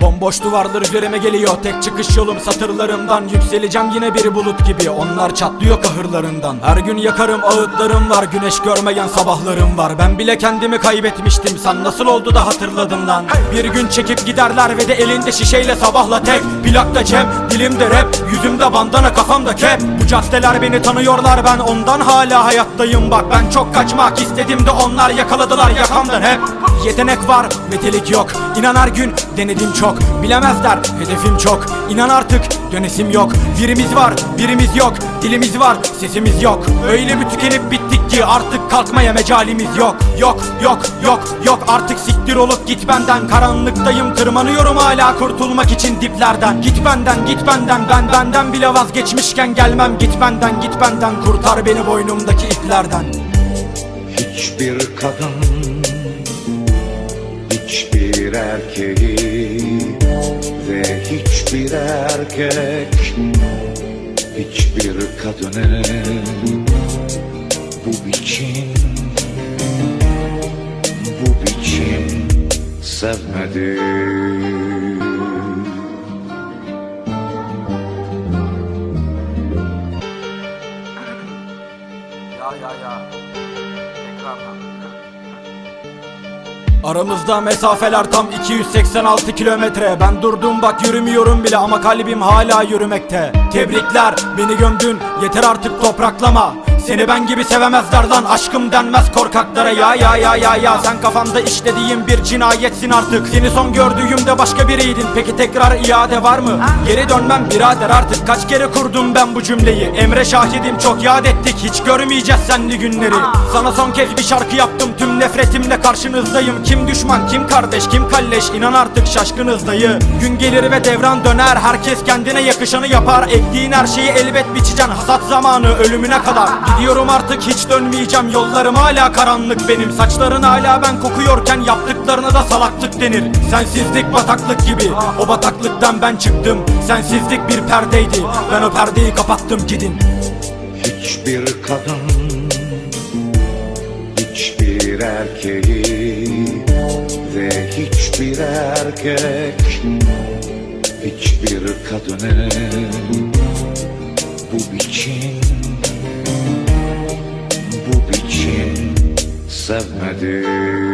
Bomboş duvarlar üzerime geliyor. Tek çıkış yolum satırlarımdan. Yükseleceğim yine bir bulut gibi. Onlar çatlıyor kahırlarından. Her gün yakarım ağıtlarım var. Güneş görmeyen sabahlarım var. Ben bile kendimi kaybetmiştim. Sen nasıl oldu da hatırladın lan? Bir gün çekip giderler ve de elinde şişeyle sabahla tek. Plakta cep, dilimde rap. Yüzümde bandana kafamda kep Bu caddeler beni tanıyorlar. Ben ondan hala hayattayım. Bak ben çok kaçmak istedim de onlar yakaladılar. Yakamdan hep Yetenek var, metelik yok. İnan her gün denedim çok. Bilemezler, hedefim çok. İnan artık dönesim yok. Birimiz var, birimiz yok. Dilimiz var, sesimiz yok. Öyle bir tükenip bittik ki artık kalkmaya mecalimiz yok. Yok, yok, yok, yok. Artık siktir olup git benden. Karanlıktayım tırmanıyorum hala kurtulmak için diplerden. Git benden, git benden. Ben benden bile vazgeçmişken gelmem. Git benden, git benden. Kurtar beni boynumdaki iplerden. Hiçbir kadın Hiçbir erkeği Ve hiçbir erkek Hiçbir kadını Bu biçim Bu biçim Sevmedi Aramızda mesafeler tam 286 kilometre. Ben durdum bak yürümüyorum bile ama kalbim hala yürümekte. Tebrikler beni gömdün. Yeter artık topraklama seni ben gibi sevemezler lan aşkım denmez korkaklara. Ya ya ya ya ya Sen kafamda işlediğim bir cinayetsin artık. Seni son gördüğümde başka biriydin. Peki tekrar iade var mı? Geri dönmem birader artık. Kaç kere kurdum ben bu cümleyi? Emre şahidim çok yad ettik. Hiç görmeyeceğiz senli günleri. Sana son kez bir şarkı yaptım. Tüm nefretimle karşınızdayım. Kim düşman kim kardeş kim kalleş? İnan artık şaşkınız dayı. Gün gelir ve devran döner. Herkes kendine yakışanı yapar. Ektiğin her şeyi elbet biçeceksin. Hasat zamanı ölümüne kadar Gidiyorum artık hiç dönmeyeceğim. Yollarım hala karanlık benim. Saçların hala ben kokuyorken yaptıklarına da salaklık denir. Sensizlik bataklık gibi. O bataklıktan ben çıktım. Sensizlik bir perdeydi. Ben o perdeyi kapattım. Gidin. Hiçbir kadın Hiçbir erkeği Ve hiçbir erkek Hiçbir kadını Bu biçim Bu biçim Sevmedi